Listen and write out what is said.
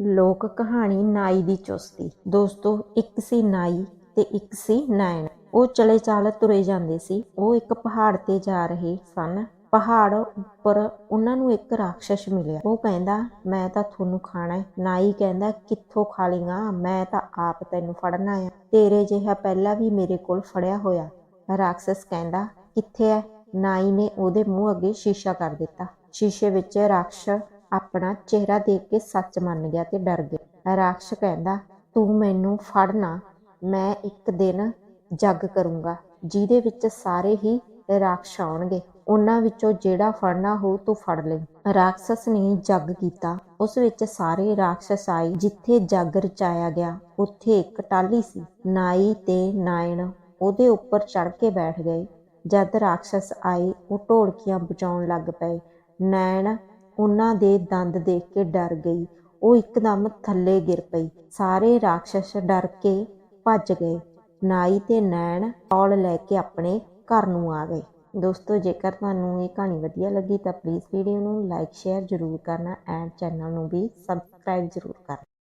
ਲੋਕ ਕਹਾਣੀ ਨਾਈ ਦੀ ਚੁਸਤੀ। ਦੋਸਤੋ, ਇੱਕ ਸੀ ਨਾਈ ਤੇ ਇੱਕ ਸੀ ਨਾਇਣ ਉਹ ਚਲੇ ਚਾਲ ਤੁਰੇ ਜਾਂਦੇ ਸੀ। ਉਹ ਇੱਕ ਪਹਾੜ ਤੇ ਜਾ ਰਹੇ ਸਨ। ਪਹਾੜ ਉੱਪਰ ਉਹਨਾਂ ਨੂੰ ਇੱਕ ਰਾਖਸ਼ ਮਿਲਿਆ। ਉਹ ਕਹਿੰਦਾ, ਮੈਂ ਤਾਂ ਤੁਹਾਨੂੰ ਖਾਣਾ ਹੈ। ਨਾਈ ਕਹਿੰਦਾ, ਕਿੱਥੋਂ ਖਾ ਲੇਗਾ ਮੈਂ ਤਾਂ ਆਪ ਤੈਨੂੰ ਫੜਨਾ ਆ। ਤੇਰੇ ਜਿਹਾ ਪਹਿਲਾਂ ਵੀ ਮੇਰੇ ਕੋਲ ਫੜਿਆ ਹੋਇਆ। ਰਾਖਸ਼ ਕਹਿੰਦਾ, ਕਿੱਥੇ ਹੈ ਨਾਈ ਨੇ ਉਹਦੇ ਮੂੰਹ ਅੱਗੇ ਸ਼ੀਸ਼ਾ ਕਰ ਦਿੱਤਾ। ਸ਼ੀਸ਼ੇ ਵਿੱਚ ਰਾਖਸ਼ ਆਪਣਾ ਚਿਹਰਾ ਦੇਖ ਕੇ ਸੱਚ ਮੰਨ ਗਿਆ ਤੇ ਡਰ ਗਿਆ। ਰਾਖਸ਼ ਕਹਿੰਦਾ, ਤੂੰ ਮੈਨੂੰ ਫੜਨਾ ਮੈਂ ਇੱਕ ਦਿਨ ਜੱਗ ਕਰੂੰਗਾ, ਜਿਹਦੇ ਵਿੱਚ ਸਾਰੇ ਹੀ ਰਾਖਸ਼ ਆਉਣਗੇ। ਉਹਨਾਂ ਵਿੱਚੋਂ ਜਿਹੜਾ ਫੜਨਾ ਹੋ, ਤੂੰ ਫੜ ਲਈ ਰਾਖਸ਼ਸ ਨੇ ਜੱਗ ਕੀਤਾ। ਉਸ ਵਿੱਚ ਸਾਰੇ ਰਾਖਸ਼ ਆਏ, ਜਿੱਥੇ ਜੱਗ ਰਚਾਇਆ ਗਿਆ, ਉੱਥੇ ਇੱਕ ਟਾਲੀ ਸੀ। ਨਾਈ ਤੇ ਨਾਇਣ ਉਹਦੇ ਉੱਪਰ ਚੜ ਕੇ ਬੈਠ ਗਏ। ਜਦ ਰਾਖਸ਼ ਆਏ, ਉਹ ਢੋਲਕੀਆਂ ਵਜਾਉਣ ਲੱਗ ਪਏ। ਨੈਣ ਉਹਨਾਂ ਦੇ ਦੰਦ ਦੇਖ ਕੇ ਡਰ ਗਈ। ਉਹ ਇੱਕਦਮ ਥੱਲੇ ਗਿਰ ਪਈ। ਸਾਰੇ ਰਾਖਸ਼ ਡਰ ਕੇ ਭੱਜ ਗਏ। ਨਾਈ ਤੇ ਨੈਣ ਔਲ ਲੈ ਕੇ ਆਪਣੇ ਘਰ ਨੂੰ ਆ ਗਏ। ਦੋਸਤੋ, ਜੇਕਰ ਤੁਹਾਨੂੰ ਇਹ ਕਹਾਣੀ ਵਧੀਆ ਲੱਗੀ ਤਾਂ ਪਲੀਜ਼ ਵੀਡੀਓ ਨੂੰ ਲਾਈਕ ਸ਼ੇਅਰ ਜ਼ਰੂਰ ਕਰਨਾ ਐਂਡ ਚੈਨਲ ਨੂੰ ਵੀ ਸਬਸਕ੍ਰਾਈਬ ਜ਼ਰੂਰ ਕਰਨਾ।